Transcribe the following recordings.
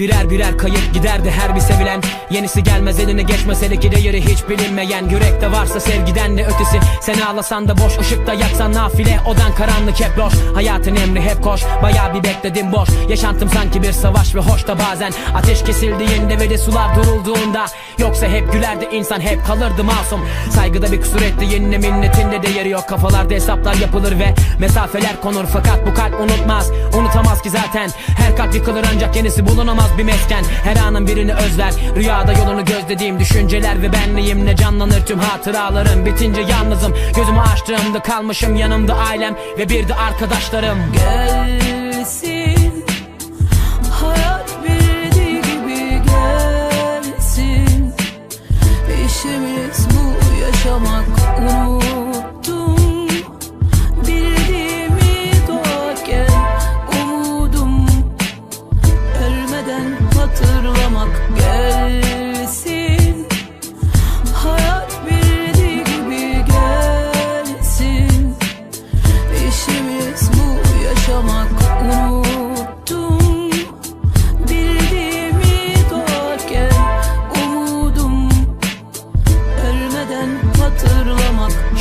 Birer birer kayıp giderdi her bir sevilen. Yenisi gelmez eline geçmez hele ki değeri hiç bilinmeyen. Yürekte varsa sevgiden ne ötesi. Sen ağlasan da boş ışıkta yaksan nafile. Odan karanlık hep loş. Hayatın emri hep koş. Baya bir bekledim boş. Yaşantım sanki bir savaş ve hoş da bazen. Ateş kesildiğinde ve de sular durulduğunda Yoksa hep gülerdi insan hep kalırdı masum. Saygıda bir kusur etti yine minnetinde değeri yok. Kafalarda hesaplar yapılır ve mesafeler konur. Fakat bu kalp unutmaz unutamaz ki zaten. Her kalp yıkılır ancak yenisi bulunamaz bir mesken. Her anın birini özler Rüyada yolunu gözlediğim düşünceler ve benliğimle canlanır tüm hatıralarım. Bitince yalnızım gözümü açtığımda kalmışım yanımda ailem ve bir de arkadaşlarım. Gelsin hatırlamak gelsin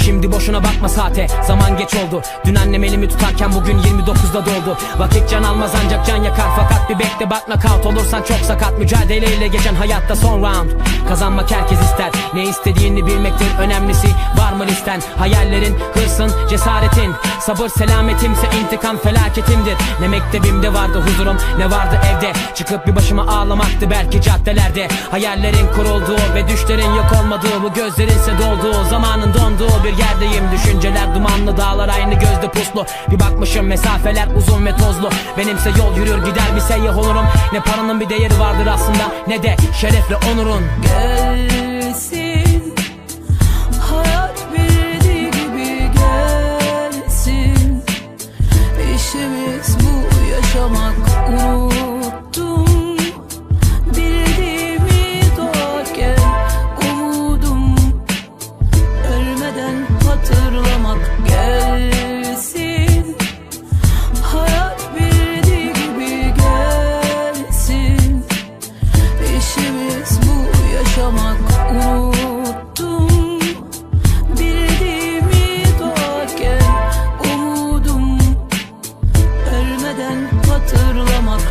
Şimdi boşuna bakma saate. Zaman geç oldu. Dün annem elimi tutarken bugün 29'da doldu Vakit can almaz ancak can yakar. Fakat bir bekle bak knockout olursan çok sakat. Mücadeleyle geçen hayatta son round. Kazanmak herkes ister. Ne istediğini bilmektir önemlisi Var mı Hayallerin, hırsın, cesaretin. Sabır selametimse intikam felaketimdir. Ne mektebimde vardı huzurum ne vardı evde. Çıkıp bir başıma ağlamaktı belki caddelerde. Hayallerin kurulduğu ve düşlerin yok olmadığı Bu gözlerinse dolduğu zamanın donduğu bir yerdeyim. Düşünceler dumanlı dağlar aynı gözde puslu. Bir bakmışım mesafeler uzun ve tozlu. Benimse yol yürür gider bir seyyah olurum. Ne paranın bir değeri vardır aslında ne de şeref ve onurun gelsin yaşamak unuttum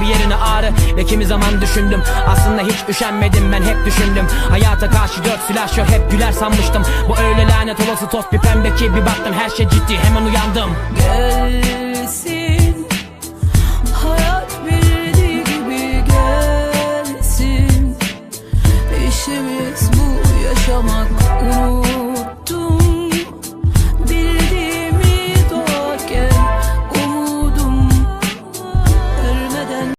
bir yerine ağrı. Ve kimi zaman düşündüm aslında hiç üşenmedim ben hep düşündüm. Hayata karşı dört silahşör hep güler sanmıştım. Bu öyle lanet olası toz bir pembe ki bir baktım her şey ciddi hemen uyandım. Gelsin